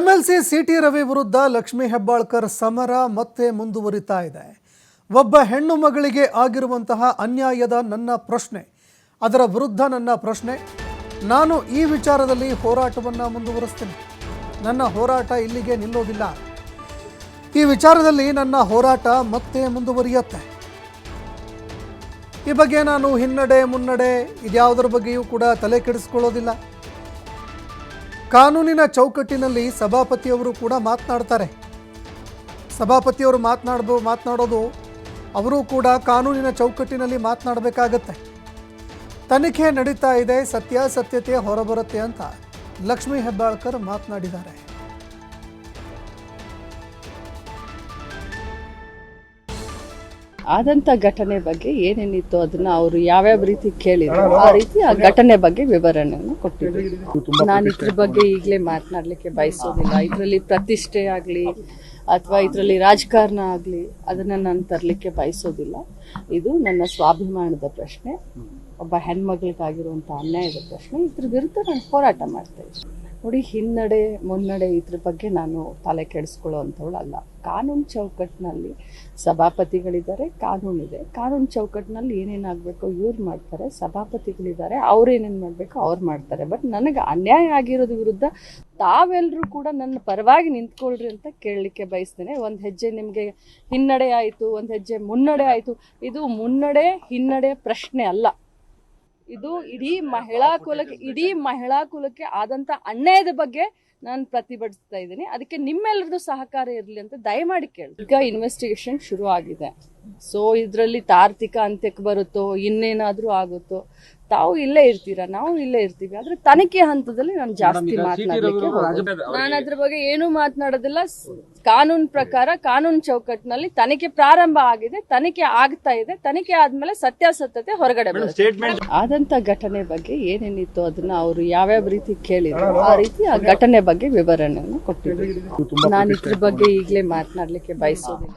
MLC city Ravi ವಿರುದ್ಧ ಲಕ್ಷ್ಮೀ ಹೆಬ್ಬಾಳ್ಕರ್ ಸಮರ ಮತ್ತೆ ಮುಂದುವರಿತಾ ಇದೆ. ಒಬ್ಬ ಹೆಣ್ಣು ಮಗಳಿಗೆ ಆಗಿರುವಂತಹ ಅನ್ಯಾಯದ ನನ್ನ ಪ್ರಶ್ನೆ. ಅದರ ವಿರುದ್ಧ ನನ್ನ ಪ್ರಶ್ನೆ. ನಾನು ಈ ವಿಚಾರದಲ್ಲಿ ಹೋರಾಟವನ್ನು ಮುಂದುವರಿಸ್ತೇನೆ. ನನ್ನ ಹೋರಾಟ ಇಲ್ಲಿಗೆ ನಿಲ್ಲೋದಿಲ್ಲ. ಈ ವಿಚಾರದಲ್ಲಿ ನನ್ನ ಹೋರಾಟ ಮತ್ತೆ ಮುಂದುವರಿಯುತ್ತೆ. ಈ ಬಗ್ಗೆ ನಾನು ಹಿನ್ನಡೆ ಮುನ್ನಡೆ ಇದ್ಯಾವುದರ ಬಗ್ಗೆಯೂ ಕೂಡ ತಲೆ ಕೆಡಿಸ್ಕೊಳ್ಳೋದಿಲ್ಲ. ಕಾನೂನಿನ ಚೌಕಟ್ಟಿನಲ್ಲಿ ಸಭಾಪತಿಯವರು ಕೂಡ ಮಾತನಾಡ್ತಾರೆ. ಸಭಾಪತಿಯವರು ಮಾತನಾಡ್ಬೋ, ಮಾತನಾಡೋದು ಅವರು ಕೂಡ ಕಾನೂನಿನ ಚೌಕಟ್ಟಿನಲ್ಲಿ ಮಾತನಾಡಬೇಕಾಗತ್ತೆ. ತನಿಖೆ ನಡೀತಾ ಇದೆ, ಸತ್ಯಾಸತ್ಯತೆ ಹೊರಬರುತ್ತೆ ಅಂತ ಲಕ್ಷ್ಮೀ ಹೆಬ್ಬಾಳ್ಕರ್ ಮಾತನಾಡಿದ್ದಾರೆ. ಆದಂತ ಘಟನೆ ಬಗ್ಗೆ ಏನೇನಿತ್ತು ಅದನ್ನ ಅವರು ಯಾವ್ಯಾವ ರೀತಿ ಕೇಳಿದ್ರು, ಆ ರೀತಿ ಆ ಘಟನೆ ಬಗ್ಗೆ ವಿವರಣೆಯನ್ನು ಕೊಟ್ಟಿದ್ರು. ನಾನು ಇದ್ರ ಬಗ್ಗೆ ಈಗಲೇ ಮಾತನಾಡ್ಲಿಕ್ಕೆ ಬಯಸೋದಿಲ್ಲ. ಇದರಲ್ಲಿ ಪ್ರತಿಷ್ಠೆ ಆಗ್ಲಿ ಅಥವಾ ಇದರಲ್ಲಿ ರಾಜಕಾರಣ ಆಗ್ಲಿ ಅದನ್ನ ನಾನು ತರಲಿಕ್ಕೆ ಬಯಸೋದಿಲ್ಲ. ಇದು ನನ್ನ ಸ್ವಾಭಿಮಾನದ ಪ್ರಶ್ನೆ. ಒಬ್ಬ ಹೆಣ್ಮಗಳಿಗಾಗಿರುವಂಥ ಅನ್ಯಾಯದ ಪ್ರಶ್ನೆ. ಇದ್ರ ವಿರುದ್ಧ ನಾನು ಹೋರಾಟ ಮಾಡ್ತಾ ಇದ್ದೀನಿ. ನೋಡಿ, ಹಿನ್ನಡೆ, ಮುನ್ನಡೆ ಇದ್ರ ಬಗ್ಗೆ ನಾನು ತಲೆ ಕೆಡಿಸ್ಕೊಳ್ಳೋ ಅಂಥವಳು ಅಲ್ಲ ಕಾನೂನು ಚೌಕಟ್ಟಿನಲ್ಲಿ ಸಭಾಪತಿಗಳಿದ್ದಾರೆ ಕಾನೂನಿದೆ ಕಾನೂನು ಚೌಕಟ್ಟಿನಲ್ಲಿ ಏನೇನಾಗಬೇಕು ಇವ್ರು ಮಾಡ್ತಾರೆ, ಸಭಾಪತಿಗಳಿದ್ದಾರೆ, ಅವ್ರು ಏನೇನು ಮಾಡಬೇಕು ಅವ್ರು ಮಾಡ್ತಾರೆ. ಬಟ್ ನನಗೆ ಅನ್ಯಾಯ ಆಗಿರೋದ್ರ ವಿರುದ್ಧ ತಾವೆಲ್ಲರೂ ಕೂಡ ನನ್ನ ಪರವಾಗಿ ನಿಂತ್ಕೊಳ್ರಿ ಅಂತ ಕೇಳಲಿಕ್ಕೆ ಬಯಸ್ತೇನೆ. ಒಂದು ಹೆಜ್ಜೆ ನಿಮಗೆ ಹಿನ್ನಡೆ ಆಯಿತು, ಒಂದು ಹೆಜ್ಜೆ ಮುನ್ನಡೆ ಆಯಿತು. ಇದು ಮುನ್ನಡೆ, ಹಿನ್ನಡೆ ಪ್ರಶ್ನೆ ಅಲ್ಲ. ಇದು ಇಡೀ ಮಹಿಳಾ ಕುಲಕ್ಕೆ ಇಡೀ ಮಹಿಳಾ ಕುಲಕ್ಕೆ ಆದಂತ ಅನ್ಯಾಯದ ಬಗ್ಗೆ ನಾನು ಪ್ರತಿಭಟಿಸ್ತಾ ಇದ್ದೀನಿ. ಅದಕ್ಕೆ ನಿಮ್ಮೆಲ್ಲರದು ಸಹಕಾರ ಇರಲಿ ಅಂತ ದಯಮಾಡಿ ಕೇಳಿ ಈಗ ಇನ್ವೆಸ್ಟಿಗೇಷನ್ ಶುರು ಆಗಿದೆ ಸೊ ಇದರಲ್ಲಿ ತಾರ್ತಿಕ ಅಂತ್ಯಕ್ಕೆ ಬರುತ್ತೋ ಇನ್ನೇನಾದರೂ ಆಗುತ್ತೋ ತಾವು ಇಲ್ಲೇ ಇರ್ತೀರಾ? ನಾವು ಇಲ್ಲೇ ಇರ್ತೀವಿ. ಆದ್ರೆ ತನಿಖೆ ಹಂತದಲ್ಲಿ ನಾನು ಜಾಸ್ತಿ ಮಾತನಾಡಲಿಕ್ಕೆ. ನಾನು ಅದ್ರ ಬಗ್ಗೆ ಏನು ಮಾತನಾಡೋದಿಲ್ಲ. ಕಾನೂನು ಪ್ರಕಾರ ಕಾನೂನು ಚೌಕಟ್ಟಿನಲ್ಲಿ ತನಿಖೆ ಪ್ರಾರಂಭ ಆಗಿದೆ. ತನಿಖೆ ಆಗ್ತಾ ಇದೆ. ತನಿಖೆ ಆದ್ಮೇಲೆ ಸತ್ಯಾಸತ್ಯತೆ ಹೊರಗಡೆ ಆದಂತ ಘಟನೆ ಬಗ್ಗೆ ಏನೇನಿತ್ತು ಅದನ್ನ ಅವರು ಯಾವ್ಯಾವ ರೀತಿ ಕೇಳಿದ್ರು ಆ ರೀತಿ ಆ ಘಟನೆ ಬಗ್ಗೆ ವಿವರಣೆಯನ್ನು ಕೊಟ್ಟಿದ್ರು. ನಾನು ಇದ್ರ ಬಗ್ಗೆ ಈಗಲೇ ಮಾತನಾಡ್ಲಿಕ್ಕೆ ಬಯಸೋದಿಲ್ಲ.